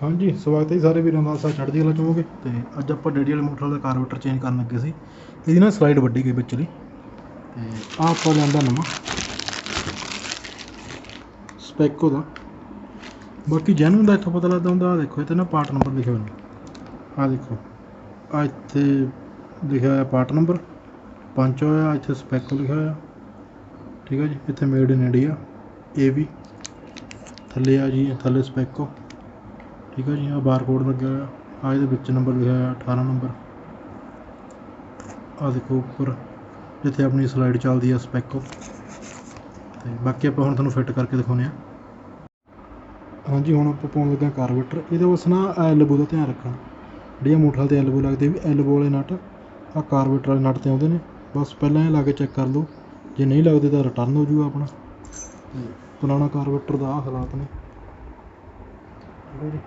ਹਾਂਜੀ ਸਵਾਗਤ ਹੈ ਜੀ ਸਾਰੇ ਵੀਰਾਂ ਦਾ ਸਾ ਚੜ੍ਹਦੀ ਕਲਾ ਚਾਹੋਗੇ ਤੇ ਅੱਜ ਆਪਾਂ ਡੈਡੀ ਵਾਲੇ ਮੋਟਰ ਦਾ ਕਾਰਬੋਰੇਟਰ ਚੇਂਜ ਕਰਨ ਲੱਗੇ ਸੀ। ਇਹਦੀ ਨਾ ਸਲਾਈਡ ਵੱਡੀ ਗਈ ਵਿਚਲੀ ਤੇ ਆਹ ਆਪਾਂ ਲਿਆਂਦਾ ਨਵਾਂ। ਸਪੈਕੋ ਦਾ ਬਾਕੀ ਜੈਨੂਨ ਦਾ ਇੱਥੋਂ ਪਤਾ ਲੱਗਦਾ ਹੁੰਦਾ ਆਹ ਦੇਖੋ ਇੱਥੇ ਨਾ ਪਾਰਟ ਨੰਬਰ ਲਿਖਿਆ ਹੋਇਆ। ਆਹ ਦੇਖੋ ਆ ਇੱਥੇ ਲਿਖਿਆ ਹੋਇਆ ਪਾਰਟ ਨੰਬਰ ਪੰਜ ਹੋਇਆ ਇੱਥੇ ਸਪੈਕੋ ਲਿਖਿਆ ਹੋਇਆ। ਠੀਕ ਹੈ ਜੀ ਇੱਥੇ ਮੇਡ ਇਨ ਇੰਡੀਆ ਏ ਵੀ ਥੱਲੇ ਆ ਜੀ ਥੱਲੇ ਸਪੈਕੋ ਠੀਕ ਆ ਜੀ ਆ ਬਾਰਕੋਡ ਲੱਗਿਆ ਹੋਇਆ। ਆ ਇਹਦੇ ਵਿੱਚ ਨੰਬਰ ਲਿਖਿਆ ਹੋਇਆ 18 ਨੰਬਰ ਆ ਦੇਖੋ ਉੱਪਰ, ਜਿੱਥੇ ਆਪਣੀ ਸਲਾਈਡ ਚੱਲਦੀ ਆ ਸਪੈਕੋ ਤੇ ਬਾਕੀ ਆਪਾਂ ਹੁਣ ਤੁਹਾਨੂੰ ਫਿੱਟ ਕਰਕੇ ਦਿਖਾਉਂਦੇ ਆ। ਹਾਂਜੀ, ਹੁਣ ਆਪਾਂ ਪਾਉਣ ਲੱਗੇ ਕਾਰਬੇਟਰ ਇਹਦੇ ਬਸ ਨਾ ਐਲਬੋ ਦਾ ਧਿਆਨ ਰੱਖਣਾ। ਜਿਹੜੀਆਂ ਮੋਟਰ ਤੇ ਐਲਬੋ ਲੱਗਦੇ ਵੀ ਐਲਬੋ ਵਾਲੇ ਨਟ ਆ ਕਾਰਬੇਟਰ ਵਾਲੇ ਨਟ ਤੇ ਆਉਂਦੇ ਨੇ। ਬਸ ਪਹਿਲਾਂ ਇਹ ਲਾ ਕੇ ਚੈੱਕ ਕਰ ਲਓ। ਜੇ ਨਹੀਂ ਲੱਗਦੇ ਤਾਂ ਰਿਟਰਨ ਹੋ ਜੂਗਾ ਆਪਣਾ। ਪੁਰਾਣਾ ਕਾਰਬੇਟਰ ਦਾ ਆਹ ਹਾਲਾਤ ਨੇ। ਠੀਕ ਹੈ ਜੀ।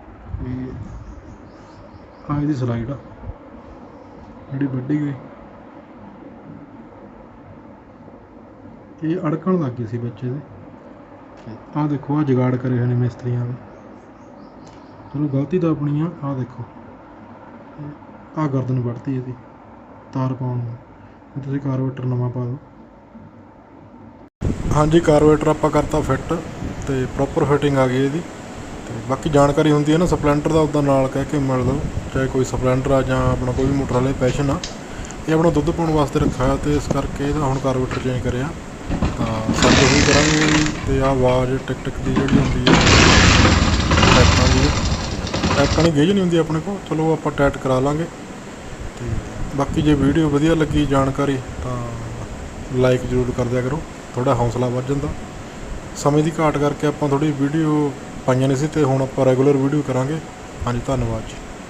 ਵੀ ਆਹ ਇਹਦੀ ਸਲਾਈਡ ਆ? ਜਿਹੜੀ ਵੱਡੀ ਗਈ ਇਹ ਅੜਕਣ ਲੱਗ ਗਈ ਸੀ ਬੱਚੇ ਦੇ। ਆਹ ਦੇਖੋ ਆ ਜਗਾੜ ਕਰੇ ਹੋਏ ਨੇ ਮਿਸਤਰੀਆਂ ਨੇ। ਚਲੋ, ਗਲਤੀ ਤਾਂ ਆਪਣੀ ਆ। ਆਹ ਦੇਖੋ। ਆਹ ਗਰਦਨ ਵੱਢਤੀ ਇਹਦੀ, ਤਾਰ ਪਾਉਣ ਨੂੰ। ਤੁਸੀਂ ਕਾਰਬੋਰੇਟਰ ਨਵਾਂ ਪਾ ਦਿਓ। ਹਾਂਜੀ ਕਾਰਬੋਰੇਟਰ ਆਪਾਂ ਕਰਤਾ ਫਿੱਟ ਤੇ ਪ੍ਰੋਪਰ ਫਿਟਿੰਗ ਆ ਗਈ ਇਹਦੀ। ਬਾਕੀ ਜਾਣਕਾਰੀ ਹੁੰਦੀ ਹੈ ਨਾ, ਸਪਲੈਂਡਰ ਦਾ ਉੱਦਾਂ ਨਾਲ ਕਹਿ ਕੇ ਮਿਲ ਲਓ ਚਾਹੇ ਕੋਈ ਸਪਲੈਂਡਰ ਆ ਜਾਂ ਆਪਣਾ ਕੋਈ ਵੀ ਮੋਟਰ ਵਾਲੇ, ਪੈਸ਼ਨ ਆ। ਇਹ ਆਪਣਾ ਦੁੱਧ ਪਾਉਣ ਵਾਸਤੇ ਰੱਖਿਆ ਹੋਇਆ ਤੇ ਇਸ ਕਰਕੇ ਇਹਦਾ ਹੁਣ ਕਾਰਬੋਰੇਟਰ ਚੇਂਜ ਕਰਿਆ। ਤਾਂ ਸਾਡੇ ਵੀ ਕਰਾਂਗੇ ਤੇ ਆਹ ਆਵਾਜ਼ ਟਿਕ ਟਿਕ ਦੀ ਜਿਹੜੀ ਹੁੰਦੀ ਹੈ ਟੈਕਾਂ ਦੀ। ਟੈਕਾਂ ਦੀ ਗੇਜ ਨਹੀਂ ਹੁੰਦੀ ਆਪਣੇ ਕੋਲ, ਚਲੋ ਆਪਾਂ ਟੈਟ ਕਰਾ ਲਾਂਗੇ। ਤੇ ਬਾਕੀ ਜੇ ਵੀਡੀਓ ਵਧੀਆ ਲੱਗੀ, ਜਾਣਕਾਰੀ, ਤਾਂ ਲਾਈਕ ਜ਼ਰੂਰ ਕਰ ਦਿਆ ਕਰੋ। ਥੋੜਾ ਹੌਸਲਾ ਵੱਧ ਜਾਂਦਾ। ਸਮੇਂ ਦੀ ਘਾਟ ਕਰਕੇ ਆਪਾਂ ਥੋੜੀ ਵੀਡੀਓ ਪਾਈਆਂ ਨਹੀਂ ਸੀ ਅਤੇ ਹੁਣ ਆਪਾਂ ਰੈਗੂਲਰ ਵੀਡੀਓ ਕਰਾਂਗੇ। ਹਾਂਜੀ ਧੰਨਵਾਦ ਜੀ।